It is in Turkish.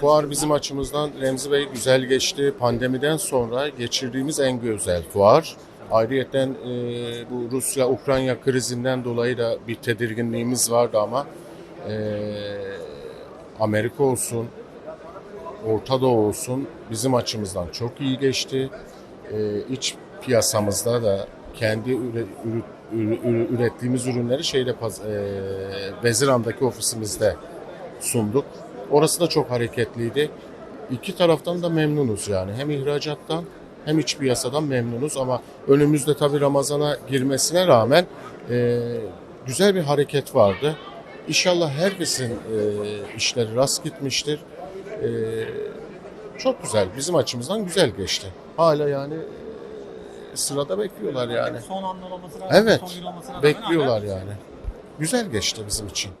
Fuar bizim açımızdan Remzi Bey güzel geçti. Pandemiden sonra geçirdiğimiz en güzel fuar. Ayrıyeten e, bu Rusya-Ukrayna krizinden dolayı da bir tedirginliğimiz vardı ama e, Amerika olsun, Orta Doğu olsun bizim açımızdan çok iyi geçti. E, iç piyasamızda da kendi ürettiğimiz ürünleri şeyde paz- e, ofisimizde sunduk. Orası da çok hareketliydi. İki taraftan da memnunuz yani. Hem ihracattan hem iç piyasadan memnunuz ama önümüzde tabii Ramazan'a girmesine rağmen e, güzel bir hareket vardı. İnşallah herkesin e, işleri rast gitmiştir. E, çok güzel. Bizim açımızdan güzel geçti. Hala yani e, sırada bekliyorlar yani. Son lazım. Evet. Son Bekliyorlar yani. Güzel geçti bizim için.